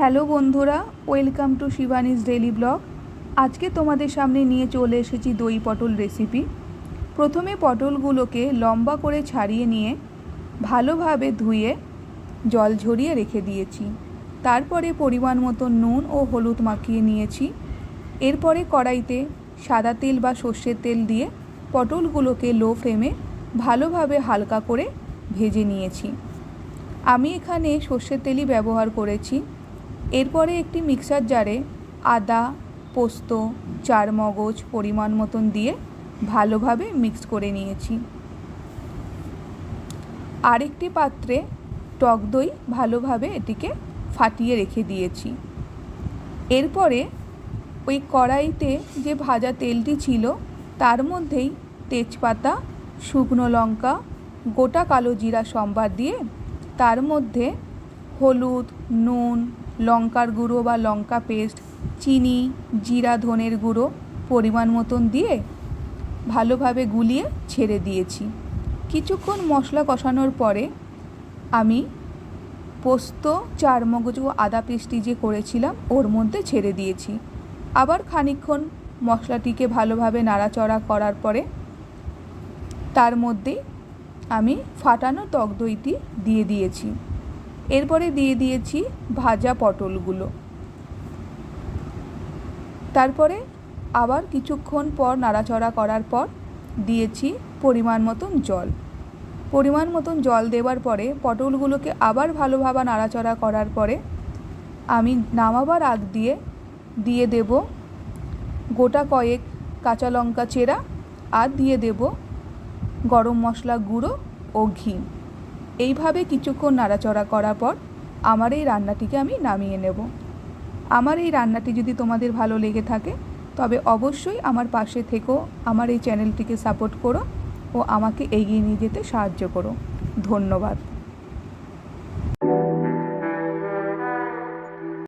Hello বন্ধুরা, welcome to Shivani's daily blog. আজকে তোমাদের সামনে নিয়ে চলে এসেছি দই পটল রেসিপি। প্রথমে পটলগুলোকে লম্বা করে ছাড়িয়ে নিয়ে ভালোভাবে ধুয়ে জল ঝরিয়ে রেখে দিয়েছি। তারপরে পরিমাণ মতো নুন ও হলুদ মাখিয়ে নিয়েছি। এরপরে কড়াইতে সাদা তেল বা সর্ষের তেল দিয়ে পটলগুলোকে লো ফ্লেমে ভালোভাবে হালকা করে ভেজে নিয়েছি। আমি এখানে সর্ষের তেলই ব্যবহার করেছি। এরপরে একটি মিক্সার জারে আদা, পোস্ত চার মগজ পরিমাণ মতন দিয়ে ভালোভাবে মিক্স করে নিয়েছি। আরেকটি পাত্রে টক দই ভালোভাবে এটিকে ফাটিয়ে রেখে দিয়েছি। এরপরে ওই কড়াইতে যে ভাজা তেলটি ছিল, তার মধ্যেই তেজপাতা, শুকনো লঙ্কা, গোটা কালো জিরা সম্বাদ দিয়ে তার মধ্যে হলুদ, নুন লঙ্কার গুঁড়ো বা লঙ্কা পেস্ট চিনি, জিরা, ধনের গুঁড়ো পরিমাণ মতন দিয়ে ভালোভাবে গুলিয়ে ছেড়ে দিয়েছি। কিছুক্ষণ মশলা কষানোর পরে আমি পোস্ত চার মগজ ও আদা পেস্টটি যে করেছিলাম, ওর মধ্যে ছেড়ে দিয়েছি। আবার খানিকক্ষণ মশলাটিকে ভালোভাবে নাড়াচড়া করার পরে তার মধ্যেই আমি ফাটানো টক দইটি দিয়ে দিয়েছি। এরপরে দিয়ে দিয়েছি ভাজা পটলগুলো। তারপরে আবার কিছুক্ষণ পর নাড়াচড়া করার পর দিয়েছি পরিমাণ মতন জল। পরিমাণ মতন জল দেওয়ার পরে পটলগুলোকে আবার ভালোভাবে নাড়াচড়া করার পরে আমি নামাবার আগ দিয়ে দিয়ে দেব গোটা কয়েক কাঁচা লঙ্কা চেরা আর দিয়ে দেব গরম মশলা গুঁড়ো ও ঘি। এইভাবে কিছুক্ষণ নাড়াচড়া করার পর আমার এই রান্নাটিকে আমি নামিয়ে নেব। আমার এই রান্নাটি যদি তোমাদের ভালো লেগে থাকে, তবে অবশ্যই আমার পাশে থেকেও আমার এই চ্যানেলটিকে সাপোর্ট করো ও আমাকে এগিয়ে নিয়ে যেতে সাহায্য করো। ধন্যবাদ।